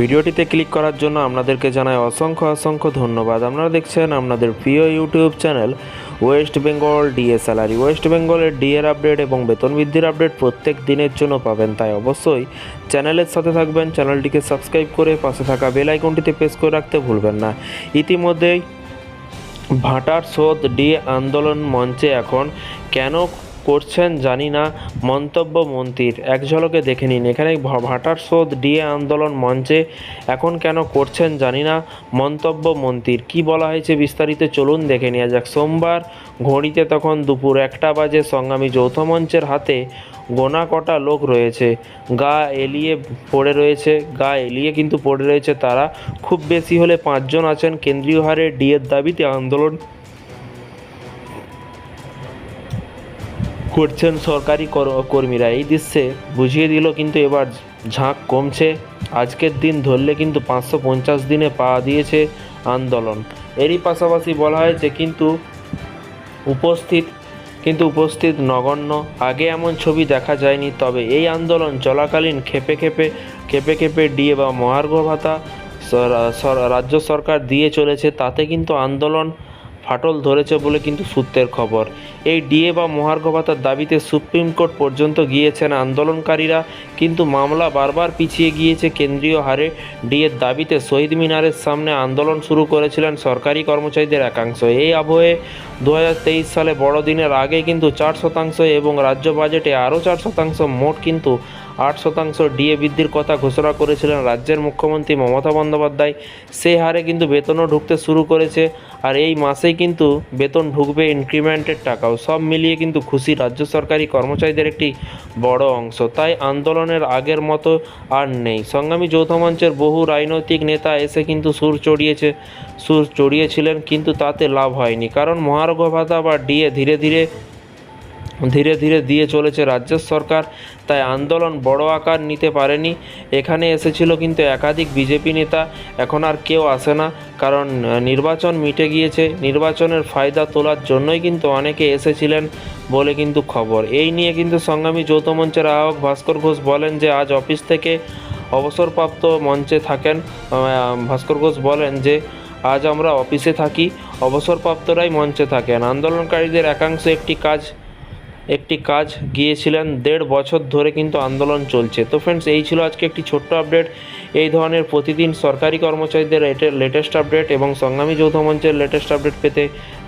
ভিডিওটিতে ক্লিক করার জন্য আপনাদেরকে জানাই অসংখ্য অসংখ্য ধন্যবাদ। আপনারা দেখছেন আপনাদের প্রিয় YouTube channel West Bengal DA salary West বেঙ্গলের ডিএর আপডেট এবং বেতন বৃদ্ধির আপডেট প্রত্যেক দিনের জন্য পাবেন, তাই অবশ্যই চ্যানেলের সাথে থাকবেন, চ্যানেলটিকে সাবস্ক্রাইব করে পাশে থাকা বেল আইকনটিতে প্রেস করে রাখতে ভুলবেন না। ইতিমধ্যেই ভাটার শোধ ডিএ আন্দোলন মঞ্চে এখন কেন করছেন, জানি না, মন্তব্য মন্ত্রীর। এক ঝলকে দেখে নিন, এখানে ভাটার শোধ ডিএ আন্দোলন মঞ্চে এখন কেন করছেন, জানি না, মন্তব্য মন্ত্রীর। কি বলা হয়েছে বিস্তারিত চলুন দেখে নেওয়া যাক। সোমবার ঘড়িতে তখন দুপুর একটা বাজে সংগ্রামী যৌথ মঞ্চের হাতে গোনা কটা লোক রয়েছে। গা এলিয়ে পড়ে রয়েছে, গা এলিয়ে কিন্তু পড়ে রয়েছে তারা। খুব বেশি হলে পাঁচজন আছেন, কেন্দ্রীয় হারে ডিএর দাবিতে আন্দোলন করছেন সরকারি কর- কর্মীরা। এই দৃশ্যে বুঝিয়ে দিল কিন্তু এবার ঝাঁক কমছে। আজকের দিন ধরলে কিন্তু পাঁচশো পঞ্চাশ দিনে পা দিয়েছে আন্দোলন। এরই পাশাপাশি বলা হয়েছে কিন্তু উপস্থিত কিন্তু উপস্থিত নগণ্য। আগে এমন ছবি দেখা যায়নি, তবে এই আন্দোলন চলাকালীন খেপে খেপে খেপে খেপে ডিএ বা মহার্ঘ ভাতা রাজ্য সরকার দিয়ে চলেছে। তাতে কিন্তু আন্দোলন ফাটল ধরেছে বলে কিন্তু সূত্রের খবর। এই ডিএ বা মহার্ঘ ভাতার দাবিতে সুপ্রিম কোর্ট পর্যন্ত গিয়েছেন আন্দোলনকারীরা, কিন্তু মামলা বারবার পিছিয়ে গিয়েছে কেন্দ্রীয় হারে। ডিএর দাবিতে শহীদ মিনারের সামনে আন্দোলন শুরু করেছিলেন সরকারি কর্মচারীদের একাংশ। এই আবহে দু হাজার তেইশ সালে বড়দিনের আগে কিন্তু চার শতাংশ এবং রাজ্য বাজেটে আরও চার শতাংশ মোট কিন্তু আট শতাংশ ডিএ বৃদ্ধির কথা ঘোষণা করেছিলেন রাজ্যের মুখ্যমন্ত্রী মমতা বন্দ্যোপাধ্যায়। সেই হারে কিন্তু বেতনও ঢুকতে শুরু করেছে আর এই মাসেই কিন্তু বেতন ঢুকবে ইনক্রিমেন্টের টাকাও। সব মিলিয়ে কিন্তু খুশি রাজ্য সরকারি কর্মচারীদের একটি বড় অংশ। তাই আন্দোলনের আগের মতো আর নেই। সংগ্রামী যৌথ মঞ্চের বহু রাজনৈতিক নেতা এসে কিন্তু সুর চড়িয়েছে, সুর চড়িয়েছিলেন কিন্তু তাতে লাভ হয়নি। কারণ মহার্ঘ ভাতা বা ডিএ ধীরে ধীরে ধীরে ধীরে দিয়ে চলেছে রাজ্য সরকার, তাই আন্দোলন বড় আকার নিতে পারেনি। এখানে এসেছিল কিন্তু একাধিক বিজেপি নেতা, এখন আর কেউ আসে না, কারণ নির্বাচন মিটে গিয়েছে, নির্বাচনের ফায়দা তোলার জন্যই কিন্তু অনেকে এসেছিলেন বলে কিন্তু খবর। এই নিয়ে কিন্তু সংগ্রামী যৌথ মঞ্চের আহ্বায়ক ভাস্কর ঘোষ বলেন যে, আজ অফিস থেকে অবসরপ্রাপ্ত মঞ্চে থাকেন ভাস্কর ঘোষ বলেন যে, আজ আমরা অফিসে থাকি, অবসরপ্রাপ্তরাই মঞ্চে থাকেন। আন্দোলনকারীদের একাংশ একটি কাজ একটি কাজ গিয়েছিলেন দেড় বছর ধরে কিন্তু আন্দোলন চলছে। তো ফ্রেন্ডস এই ছিল আজকে একটি ছোট্ট আপডেট এই ধরনের প্রতিদিন সরকারি কর্মচারীদের লেটেস্ট আপডেট এবং সংগ্রামী যৌথ মঞ্চের লেটেস্ট আপডেট পেতে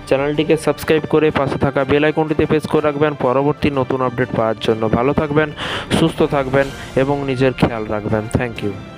চ্যানেলটিকে সাবস্ক্রাইব করে পাশে থাকা বেল আইকনটিতে প্রেস করে রাখবেন। পরবর্তী নতুন আপডেট পাওয়ার জন্য ভালো থাকবেন, সুস্থ থাকবেন এবং নিজের খেয়াল রাখবেন। Thank you